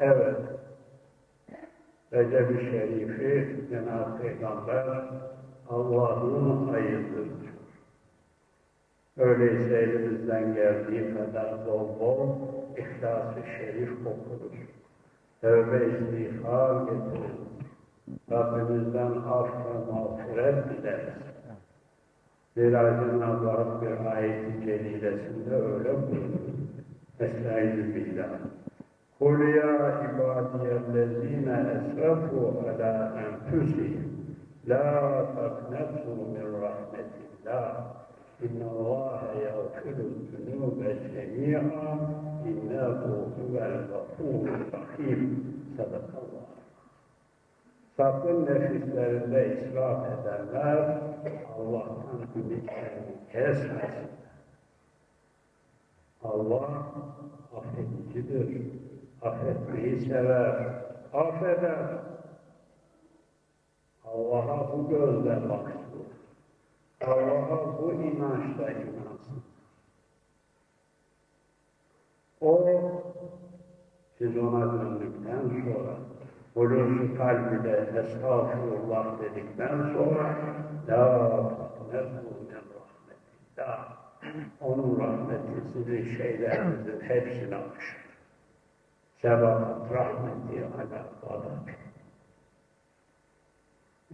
Evet. Recep-i Şerif'i Cenab-ı Peygamber Allah'ın ayıdır diyor. Öyleyse elimizden geldiği kadar bol bol İhlas-ı Şerif okuruz. Tövbe istiğfar getiririz. Rabbimizden af ve mağfiret dileriz. Zira Cenab-ı Hak bir ayet-i celilesinde öyle buyuruyor. Estaizu billah. Kul ya عِبَادِيَ الَّذ۪ينَ أَسْرَفُوا عَلَى أَنْفُسِهِمْ لَا تَقْنَطُوا مِنْ رَحْمَةِ اللّٰهِ إِنَّ اللّٰهَ يَغْفِرُ الذُّنُوبَ جَمِيعًا إِنَّهُ هُوَ الْغَفُورُ الرَّحِيمُ Sadakallah. Sakın nefislerinde israf edenler Allah'tan ümitlerini kesmesin. Allah affedicidir. Affetmeyi sever. Affeder. Allah'a bu gözle baksın. Allah'a bu inançla inansın. O siz ona döndükten sonra hulusu kalbide estağfurullah dedikten sonra la taknetu min rahmetillah onun rahmeti sizin şeylerinizin hepsini alır. Sebahat rahmeti ala gadab.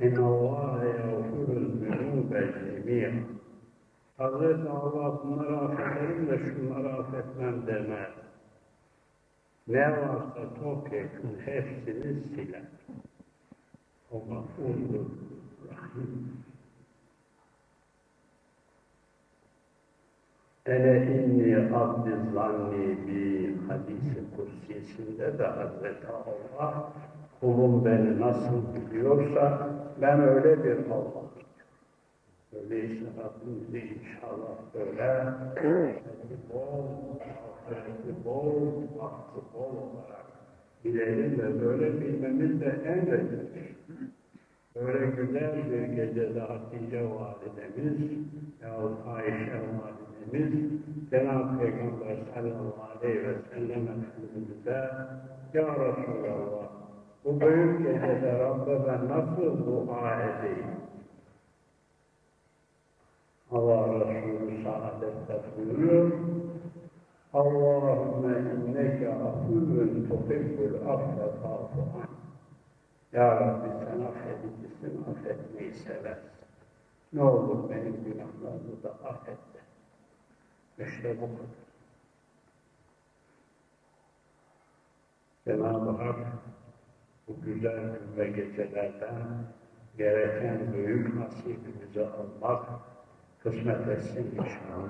İnna Allah yağfurul zünube cemiyen. Hazreti Allah bunları affederim de şunları affetmem demez. Ne varsa topyekun hepsini siler. O gafurdur, rahim. Ene inni abdi zanni bi hadisi kursisinde de Hazreti Allah kulum beni nasıl biliyorsa ben öyle bir Allah'ım. Öyleyse Rabbimizi inşallah böyle bol, ahireti bol, hakkı bol olarak bilelim ve böyle bilmemiz de emredilir. Böyle güzel bir gecede Hatice validemiz yahut Ayşe validemiz Cenab-ı Peygamber sallallahu aleyhi ve sellem Efendimiz'e Ya Resulallah bu büyük gecede Rabbe ben nasıl dua edeyim? Allah Resulü saadette buyuruyor Allahümme inneke afuvun tuhibbul affe fa'fu an. Ya Rabbi sen affedicisin, affetmeyi seversin. Ne olur benim günahlarımı da affet. İşte bu kadar. Cenab-ı Hak bu güzel ve gecelerden gereken büyük nasibimizi almak kısmet etsin inşallah.